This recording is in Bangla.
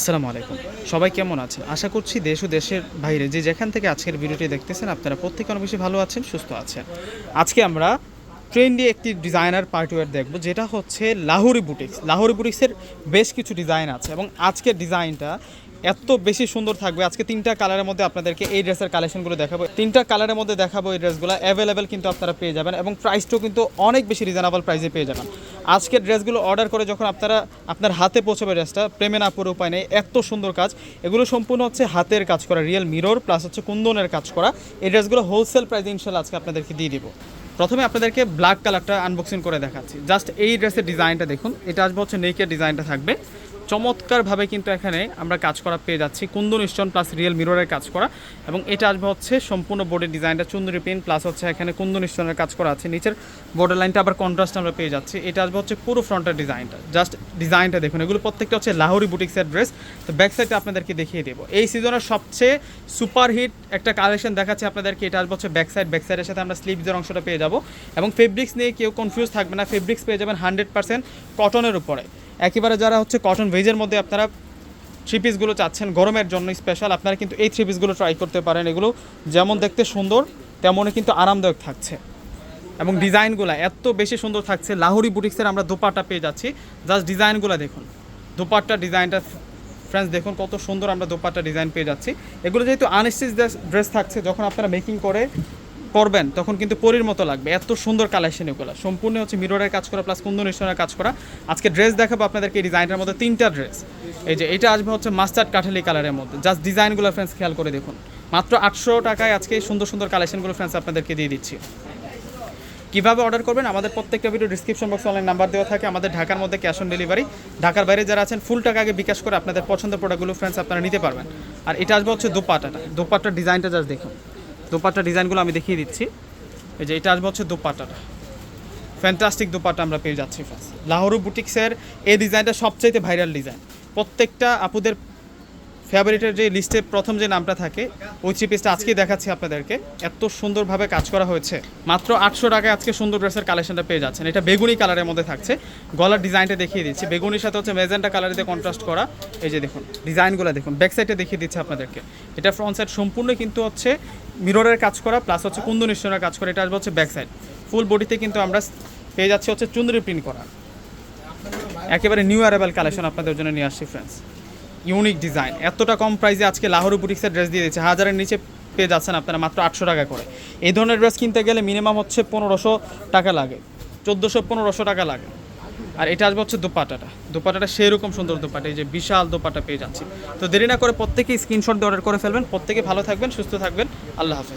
আসসালামু আলাইকুম। সবাই কেমন আছেন? আশা করছি দেশ ও দেশের বাইরে যে যেখান থেকে আজকের ভিডিওটি দেখতেছেন, আপনারা প্রত্যেকে অনেক বেশি ভালো আছেন, সুস্থ আছেন। আজকে আমরা ট্রেন্ডি একটি ডিজাইনার পার্টিওয়ার দেখব, যেটা হচ্ছে লাহোরি বুটিক্স। লাহোরি বুটিক্সের বেশ কিছু ডিজাইন আছে এবং আজকের ডিজাইনটা এত বেশি সুন্দর থাকবে। আজকে তিনটা কালারের মধ্যে আপনাদেরকে এই ড্রেসের কালেকশনগুলো দেখাবো। তিনটা কালারের মধ্যে দেখাবো এই ড্রেসগুলো অ্যাভেলেবেল কিন্তু আপনারা পেয়ে যাবেন এবং প্রাইসটাও কিন্তু অনেক বেশি রিজনেবল প্রাইসে পেয়ে যাবেন। আজকের ড্রেসগুলো অর্ডার করে যখন আপনারা আপনার হাতে পৌঁছবে ড্রেসটা প্রেমে না পুরো উপায় নেই। এত সুন্দর কাজ। এগুলো সম্পূর্ণ হচ্ছে হাতের কাজ করা রিয়েল মিরর প্লাস হচ্ছে কুন্দনের কাজ করা। এই ড্রেসগুলো হোলসেল প্রাইসে ইনশাল্লাহ আজকে আপনাদেরকে দিয়ে দিব। প্রথমে আপনাদেরকে ব্ল্যাক কালারটা আনবক্সিং করে দেখাচ্ছি। জাস্ট এই ড্রেসের ডিজাইনটা দেখুন। এটা আসবে হচ্ছে নেকের ডিজাইনটা থাকবে। চমৎকারভাবে কিন্তু এখানে আমরা কাজ করা পেয়ে যাচ্ছি। কুন্দন স্টোন প্লাস রিয়েল মিররের কাজ করা এবং এটা আসবে হচ্ছে সম্পূর্ণ বোর্ডের ডিজাইনটা চুন্দরি পিন প্লাস হচ্ছে এখানে কুন্দন স্টোনের কাজ করা আছে। নিচের বর্ডার লাইনটা আবার কন্ট্রাস্ট আমরা পেয়ে যাচ্ছি। এটা আসবে হচ্ছে পুরো ফ্রন্টের ডিজাইনটা জাস্ট ডিজাইনটা দেখুন, এগুলো প্রত্যেকটা হচ্ছে লাহোরি বুটিক্সের ড্রেস তো ব্যাক সাইডটা আপনাদেরকে দেখিয়ে দেবো। এই সিজনের সবচেয়ে সুপারহিট একটা কালেকশন দেখাচ্ছে আপনাদেরকে, এটা আসবে হচ্ছে ব্যাক সাইড ব্যাক সাইডের সাথে আমরা স্লিভসের অংশটা পেয়ে যাব। এবং ফেব্রিক্স নিয়ে কেউ কনফিউজ থাকবে না। ফেব্রিক্স পেয়ে যাবেন হান্ড্রেড পার্সেন্ট কটনের উপরে। একেবারে যারা হচ্ছে কটন ভেজের মধ্যে আপনারা থ্রি পিসগুলো চাচ্ছেন, গরমের জন্য স্পেশাল আপনারা কিন্তু এই থ্রি পিসগুলো ট্রাই করতে পারেন। এগুলো যেমন দেখতে সুন্দর, তেমনই কিন্তু আরামদায়ক থাকছে। এবং ডিজাইনগুলো এত বেশি সুন্দর থাকছে, লাহোরি বুটিক্সের আমরা দোপাটা পেয়ে যাচ্ছি। জাস্ট ডিজাইনগুলো দেখুন। দোপাট্টা ডিজাইনটা ফ্রেন্ডস দেখুন কত সুন্দর আমরা দোপাট্টা ডিজাইন পেয়ে যাচ্ছি। এগুলো যেহেতু আনস্টিচ ড্রেস থাকছে, যখন আপনারা মেকিং করে করবেন তখন কিন্তু পরির মতো লাগবে। এত সুন্দর কালেকশন এগুলো। সম্পূর্ণ হচ্ছে মিররের কাজ করা প্লাস কুন্দন স্টোনের কাজ করা। আজকে ড্রেস দেখাবো আপনাদেরকে, এই ডিজাইনটার মধ্যে তিনটা ড্রেস এই যে, এটা আসবে হচ্ছে মাস্টার্ড কাঠালি কালারের মধ্যে। জাস্ট ডিজাইনগুলো ফ্রেন্ডস খেয়াল করে দেখুন। মাত্র আটশো টাকায় আজকে সুন্দর সুন্দর কালেকশনগুলো ফ্রেন্ডস আপনাদেরকে দিয়ে দিচ্ছি। কীভাবে অর্ডার করবেন? আমাদের প্রত্যেকটা ভিডিও ডিসক্রিপশন বক্সে অনলাইন নাম্বার দেওয়া থাকে। আমাদের ঢাকার মধ্যে ক্যাশ অন ডেলিভারি ঢাকার বাইরে যারা আছেন ফুল টাকা আগে বিকাশ করে আপনাদের পছন্দের প্রোডাক্টগুলো ফ্রেন্ডস আপনারা নিতে পারবেন। আর এটা আসবে হচ্ছে দোপাটাটা। দোপাটার ডিজাইনটা জাস্ট দেখুন। দোপাটার ডিজাইনগুলো আমি দেখিয়ে দিচ্ছি। এই যে এটা আসবে হচ্ছে দোপাট্টাটা। ফ্যান্টাস্টিক দোপাট্টা আমরা পেয়ে যাচ্ছি ফার্স্ট লাহোরু বুটিক্সের এই ডিজাইনটা সবচাইতে ভাইরাল ডিজাইন। প্রত্যেকটা আপুদের ফেভারিটের যে লিস্টে প্রথম যে নামটা থাকে, ওই থ্রি পিসটা আজকেই দেখাচ্ছি আপনাদেরকে। এত সুন্দরভাবে কাজ করা হয়েছে। মাত্র আটশো টাকায় আজকে সুন্দর ড্রেসের কালেকশনটা পেয়ে যাচ্ছেন। এটা বেগুনি কালারের মধ্যে থাকছে। গলার ডিজাইনটা দেখিয়ে দিচ্ছি। বেগুনির সাথে হচ্ছে মেজেন্টা কালারের দিয়ে কন্ট্রাস্ট করা। এই যে দেখুন ডিজাইনগুলো দেখুন। ব্যাক সাইডে দেখিয়ে দিচ্ছে আপনাদেরকে। এটা ফ্রন্ট সাইড সম্পূর্ণ কিন্তু হচ্ছে মিররের কাজ করা প্লাস হচ্ছে কুন্দন স্টোনের কাজ করা। এটা আসবে হচ্ছে ব্যাক সাইড ফুল বডিতে কিন্তু আমরা পেয়ে যাচ্ছি হচ্ছে চুন্দরি প্রিন্ট করা। একেবারে নিউ অ্যারাইভাল কালেকশন আপনাদের জন্য নিয়ে আসছি ফ্রেন্ডস ইউনিক ডিজাইন এতটা কম প্রাইসে আজকে লাহোরি বুটিক্সের ড্রেস দিয়ে দিচ্ছে হাজারের নিচে পেয়ে যাচ্ছেন আপনারা মাত্র আটশো টাকা করে। এই ধরনের ড্রেস কিনতে গেলে মিনিমাম হচ্ছে পনেরোশো টাকা লাগে। চোদ্দোশো, পনেরোশো টাকা লাগে। আর এটা আসবে হচ্ছে দোপাটাটা দোপাটাটা সেরকম সুন্দর দোপাটা এই যে বিশাল দোপাটা পেয়ে যাচ্ছি। তো দেরি না করে প্রত্যেকেই স্ক্রিনশট অর্ডার করে ফেলবেন। প্রত্যেকে ভালো থাকবেন, সুস্থ থাকবেন। আল্লাহ হাফেজ।